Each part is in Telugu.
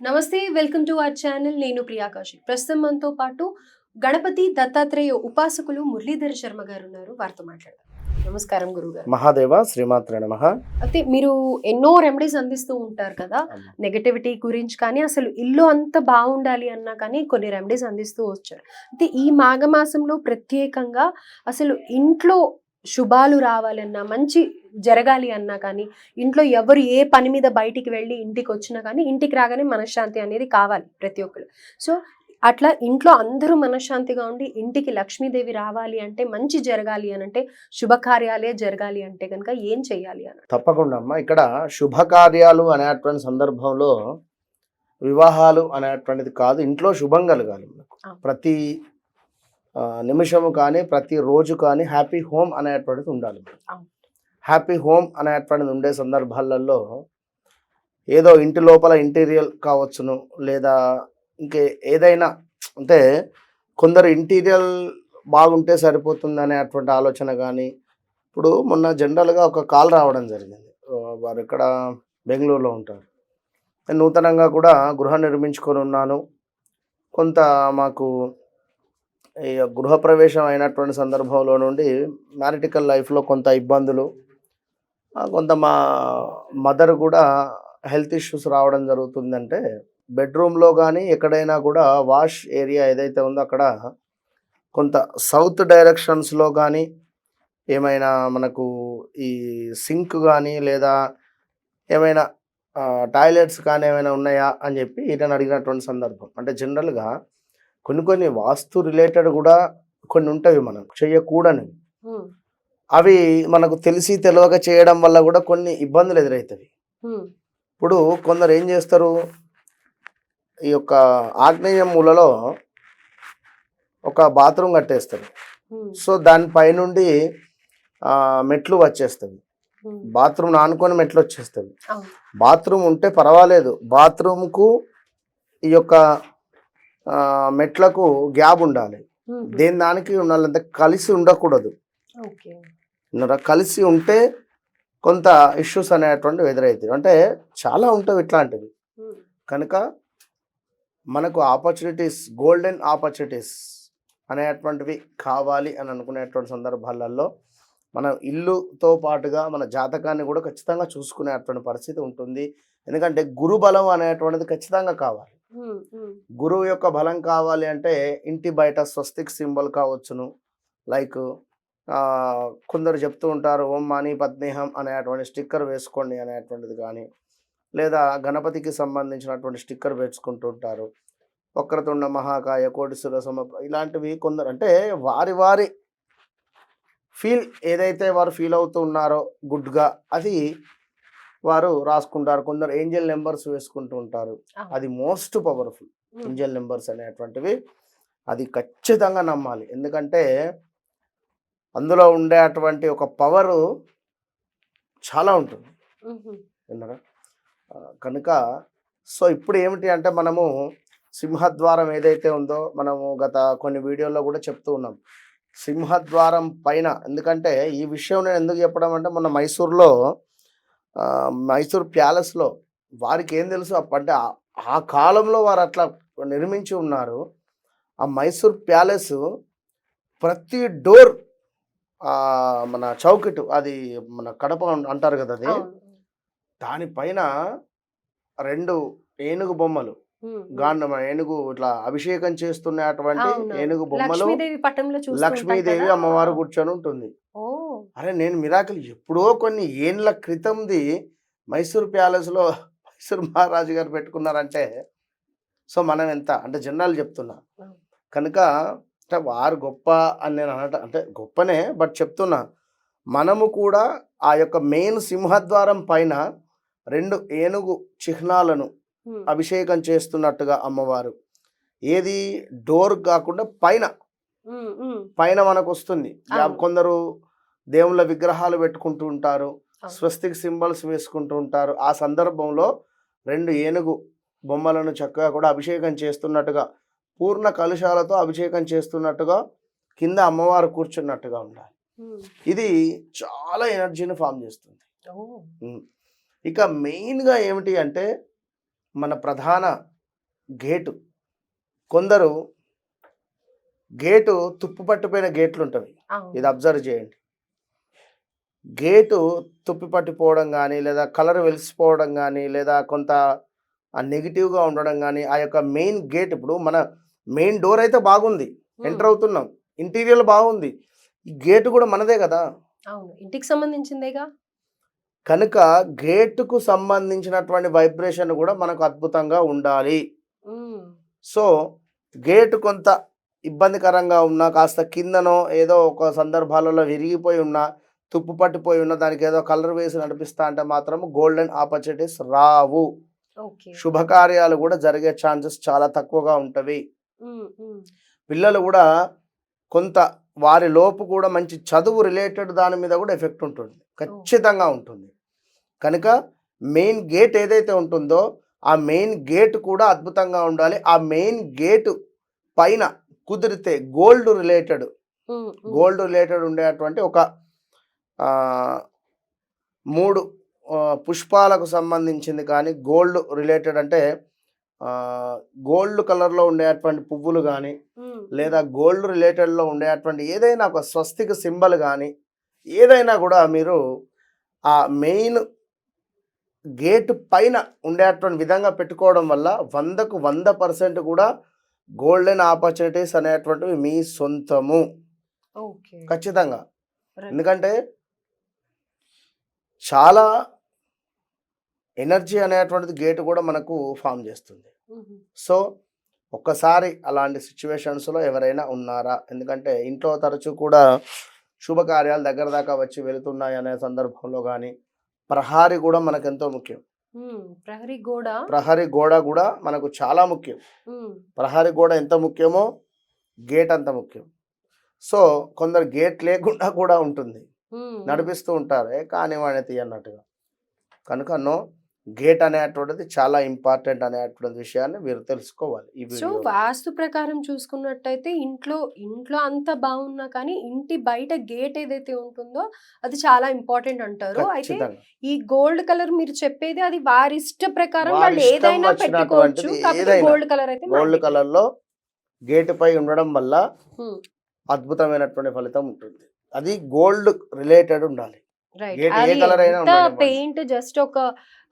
నమస్తే వెల్కమ్ టు అవర్ ఛానల్. నేను ప్రియాకాశి. ప్రస్తుతం మనతో పాటు గణపతి దత్తాత్రేయ ఉపాసకులు మురళీధర్ శర్మ గారు ఉన్నారు. వారితో మాట్లాడదాం. నమస్కారం గురువు గారు మహాదేవ శ్రీమాత్ర నమ. అయితే మీరు ఎన్నో రెమెడీస్ అందిస్తూ ఉంటారు కదా? నెగటివిటీ గురించి కానీ అసలు ఇల్లు అంత బాగుండాలి అన్నా కానీ కొన్ని రెమెడీస్ అందిస్తూ వచ్చారు. అయితే ఈ మాఘమాసంలో ప్రత్యేకంగా అసలు ఇంట్లో శుభాలు రావాలన్నా మంచి జరగాలి అన్నా కానీ ఇంట్లో ఎవరు ఏ పని మీద బయటికి వెళ్ళి ఇంటికి వచ్చినా కానీ ఇంటికి రాగానే మనశ్శాంతి అనేది కావాలి ప్రతి ఒక్కరు సో అట్లా ఇంట్లో అందరూ మనశ్శాంతిగా ఉండి ఇంటికి లక్ష్మీదేవి రావాలి అంటే మంచి జరగాలి అని అంటే శుభకార్యాలే జరగాలి అంటే కనుక ఏం చేయాలి అని? తప్పకుండా అమ్మా. ఇక్కడ శుభకార్యాలు అనేటువంటి సందర్భంలో వివాహాలు అనేటువంటిది కాదు ఇంట్లో శుభం కలగాలి. ప్రతి నిమిషము కానీ ప్రతి రోజు కానీ హ్యాపీ హోమ్ అనేటువంటిది ఉండాలి. హ్యాపీ హోమ్ అనేటువంటిది ఉండే సందర్భాలలో ఏదో ఇంటి లోపల ఇంటీరియల్ కావచ్చును లేదా ఇంకే ఏదైనా అంటే కొందరు ఇంటీరియల్ బాగుంటే సరిపోతుంది అనేటువంటి ఆలోచన కానీ ఇప్పుడు మొన్న జనరల్గా ఒక కాల్ రావడం జరిగింది. వారు ఇక్కడ బెంగళూరులో ఉంటారు. నేను నూతనంగా కూడా గృహం నిర్మించుకొని ఉన్నాను. కొంత మాకు ఈ గృహప్రవేశం అయినటువంటి సందర్భంలో నుండి మ్యారిటికల్ లైఫ్లో కొంత ఇబ్బందులు కొంత మా మదర్ కూడా హెల్త్ ఇష్యూస్ రావడం జరుగుతుందంటే బెడ్రూమ్లో కానీ ఎక్కడైనా కూడా వాష్ ఏరియా ఏదైతే ఉందో అక్కడ కొంత సౌత్ డైరెక్షన్స్లో కానీ ఏమైనా మనకు ఈ సింక్ కానీ లేదా ఏమైనా టాయిలెట్స్ కానీ ఏమైనా ఉన్నాయా అని చెప్పి ఈయన అడిగినటువంటి సందర్భం. అంటే జనరల్గా కొన్ని కొన్ని వాస్తు రిలేటెడ్ కూడా కొన్ని ఉంటాయి మనం చేయకూడనివి అవి మనకు తెలిసి తెలియక చేయడం వల్ల కూడా కొన్ని ఇబ్బందులు ఎదురవుతాయి. ఇప్పుడు కొందరు ఏం చేస్తారు? ఈ యొక్క ఆగ్నేయ మూలలో ఒక బాత్రూమ్ కట్టేస్తారు. సో దానిపై నుండి మెట్లు వచ్చేస్తుంది. బాత్రూమ్ ఆనుకొని మెట్లు వచ్చేస్తుంది. బాత్రూమ్ ఉంటే పర్వాలేదు. బాత్రూమ్కు ఈ యొక్క మెట్లకు గ్యాప్ ఉండాలి. దేని దానికి ఉండాలంటే కలిసి ఉండకూడదు? కలిసి ఉంటే కొంత ఇష్యూస్ అనేటువంటివి ఎదురవుతాయి. అంటే చాలా ఉంటాయి ఇట్లాంటివి. కనుక మనకు ఆపర్చునిటీస్ గోల్డెన్ ఆపర్చునిటీస్ అనేటువంటివి కావాలి అని అనుకునేటువంటి సందర్భాలలో మనం ఇల్లుతో పాటుగా మన జాతకాన్ని కూడా ఖచ్చితంగా చూసుకునేటువంటి పరిస్థితి ఉంటుంది. ఎందుకంటే గురు బలం అనేటువంటిది ఖచ్చితంగా కావాలి. గురువు యొక్క బలం కావాలి అంటే ఇంటి బయట స్వస్తిక్ సింబల్ కావచ్చును. లైక్ కొందరు చెప్తూ ఉంటారు ఓం మాని పద్మేహం అనేటువంటి స్టిక్కర్ వేసుకోండి అనేటువంటిది కానీ లేదా గణపతికి సంబంధించినటువంటి స్టిక్కర్ వేసుకుంటూ ఉంటారు. వక్రతుండ మహాకాయ కోటిసుర సమ ఇలాంటివి కొందరు అంటే వారి వారి ఫీల్ ఏదైతే వారు ఫీల్ అవుతూ ఉన్నారో గుడ్గా అది వారు రాసుకుంటారు. కొందరు ఏంజల్ నెంబర్స్ వేసుకుంటూ ఉంటారు. అది మోస్ట్ పవర్ఫుల్ ఏంజల్ నెంబర్స్ అనేటువంటివి. అది ఖచ్చితంగా నమ్మాలి. ఎందుకంటే అందులో ఉండే అటువంటి ఒక పవరు చాలా ఉంటుంది. విన్నారా? కనుక సో ఇప్పుడు ఏమిటి అంటే మనము సింహద్వారం ఏదైతే ఉందో మనము గత కొన్ని వీడియోల్లో కూడా చెప్తూ ఉన్నాం. సింహద్వారం పైన ఎందుకంటే ఈ విషయం నేను ఎందుకు చెప్పడం అంటే మొన్న మైసూర్లో మైసూర్ ప్యాలెస్లో వారికి ఏం తెలుసు? అంటే ఆ కాలంలో వారు అట్లా నిర్మించి ఉన్నారు. ఆ మైసూర్ ప్యాలెస్ ప్రతి డోర్ మన చౌకిట్ అది మన కడప అంటారు కదా అది. దానిపైన రెండు ఏనుగు బొమ్మలు హ్మ్, హ్మ్. గాండ మన ఏనుగు ఇట్లా అభిషేకం చేస్తున్నటువంటి. ఏనుగు బొమ్మలు లక్ష్మీదేవి. అమ్మవారు కూర్చొని ఉంటుంది అరే నేను మిరాకిల్ ఎప్పుడో కొన్ని ఏండ్ల క్రితంది మైసూర్ ప్యాలెస్లో మైసూర్ మహారాజు గారు పెట్టుకున్నారంటే సో మనం ఎంత అంటే జనరల్ చెప్తున్నా. కనుక అంటే వారు గొప్ప అని నేను అనట అంటే గొప్పనే బట్ చెప్తున్నా మనము కూడా ఆ యొక్క మెయిన్ సింహద్వారం పైన రెండు ఏనుగు చిహ్నాలను అభిషేకం చేస్తున్నట్టుగా అమ్మవారు ఏది డోర్ కాకుండా పైన. పైన మనకు వస్తుంది. కొందరు దేవుళ్ళ విగ్రహాలు పెట్టుకుంటూ ఉంటారు. స్వస్తిక్ సింబల్స్ వేసుకుంటూ ఉంటారు ఆ సందర్భంలో రెండు ఏనుగు బొమ్మలను చక్కగా కూడా అభిషేకం చేస్తున్నట్టుగా పూర్ణ కలుషాలతో అభిషేకం చేస్తున్నట్టుగా కింద అమ్మవారు కూర్చున్నట్టుగా ఉండాలి. ఇది చాలా ఎనర్జీని ఫామ్ చేస్తుంది. ఇక మెయిన్గా ఏమిటి అంటే మన ప్రధాన గేటు. కొందరు గేటు తుప్పు పట్టిపోయిన గేట్లు ఉంటవి అవును. ఇది అబ్జర్వ్ చేయండి. గేటు తుప్పి పట్టిపోవడం కానీ లేదా కలర్ వెలిసిపోవడం కానీ లేదా కొంత నెగిటివ్గా ఉండడం కానీ ఆ యొక్క మెయిన్ గేట్ ఇప్పుడు మన మెయిన్ డోర్ అయితే బాగుంది. ఎంటర్ అవుతున్నాం. ఇంటీరియర్ బాగుంది. ఈ గేటు కూడా మనదే కదా. అవును. ఇంటికి సంబంధించిందేగా? కనుక గేటుకు సంబంధించినటువంటి వైబ్రేషన్ కూడా మనకు అద్భుతంగా ఉండాలి. సో గేటు కొంత ఇబ్బందికరంగా ఉన్నా కాస్త కిందనో ఏదో ఒక సందర్భాలలో విరిగిపోయి ఉన్నా తుప్పు పట్టిపోయి ఉన్న దానికి ఏదో కలర్ వేసి నడిపిస్తా అంటే మాత్రం గోల్డెన్ ఆపర్చునిటీస్ రావు. శుభకార్యాలు కూడా జరిగే ఛాన్సెస్ చాలా తక్కువగా ఉంటవి. పిల్లలు కూడా కొంత వారి లోపు కూడా మంచి చదువు రిలేటెడ్ దాని మీద కూడా ఎఫెక్ట్ ఉంటుంది. ఖచ్చితంగా ఉంటుంది. కనుక మెయిన్ గేట్ ఏదైతే ఉంటుందో ఆ మెయిన్ గేట్ కూడా అద్భుతంగా ఉండాలి. ఆ మెయిన్ గేటు పైన కుదిరితే గోల్డ్ రిలేటెడ్ గోల్డ్ రిలేటెడ్ ఉండేటువంటి ఒక మూడు పుష్పాలకు సంబంధించింది కానీ గోల్డ్ రిలేటెడ్ అంటే గోల్డ్ కలర్లో ఉండేటువంటి పువ్వులు కానీ లేదా గోల్డ్ రిలేటెడ్లో ఉండేటువంటి ఏదైనా ఒక స్వస్తిక సింబల్ కానీ ఏదైనా కూడా మీరు ఆ మెయిన్ గేట్ పైన ఉండేటువంటి విధంగా పెట్టుకోవడం వల్ల వందకు వంద పర్సెంట్ కూడా గోల్డెన్ ఆపర్చునిటీస్ అనేటువంటివి మీ సొంతము. ఖచ్చితంగా. ఎందుకంటే చాలా ఎనర్జీ అనేటువంటిది గేట్ కూడా మనకు ఫామ్ చేస్తుంది. సో ఒక్కసారి అలాంటి సిచ్యువేషన్స్లో ఎవరైనా ఉన్నారా? ఎందుకంటే ఇంట్లో తరచూ కూడా శుభకార్యాలు దగ్గర దాకా వచ్చి వెళుతున్నాయి అనే సందర్భంలో కానీ ప్రహారీ కూడా మనకు ఎంతో ముఖ్యం ప్రహరీ గోడ. ప్రహరీ గోడ కూడా మనకు చాలా ముఖ్యం. ప్రహరీ గోడ ఎంత ముఖ్యమో గేట్ అంత ముఖ్యం. సో కొందరు గేట్ లేకుండా కూడా ఉంటుంది. నడిపిస్తూ ఉంటారు ఏ కానివ్వండి తీ అన్నట్టుగా కనుక నో. గేట్ అనేటువంటిది చాలా ఇంపార్టెంట్ అనేటువంటి విషయాన్ని మీరు తెలుసుకోవాలి సో వాస్తు ప్రకారం చూసుకున్నట్టయితే ఇంట్లో ఇంట్లో అంతా బాగున్నా కానీ ఇంటి బయట గేట్ ఏదైతే ఉంటుందో అది చాలా ఇంపార్టెంట్ అంటారు అయితే ఈ గోల్డ్ కలర్ మీరు చెప్పేది అది వారి ఇష్ట ప్రకారం వాళ్ళు ఏదైనా పెట్టుకోవచ్చు. గోల్డ్ కలర్ అయితే గోల్డ్. కలర్లో గేట్ పై ఉండడం వల్ల. అద్భుతమైనటువంటి ఫలితం ఉంటుంది అది గోల్డ్ రిలేటెడ్ ఉండాలి పెయింట్ జస్ట్ ఒక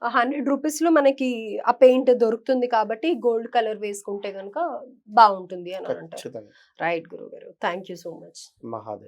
హండ్రెడ్ రూపీస్లో మనకి ఆ పెయింట్ దొరుకుతుంది కాబట్టి గోల్డ్ కలర్ వేసుకుంటే కనుక బాగుంటుంది అని అంటారు. రైట్ గురువు గారు. Thank you so much Mahadev.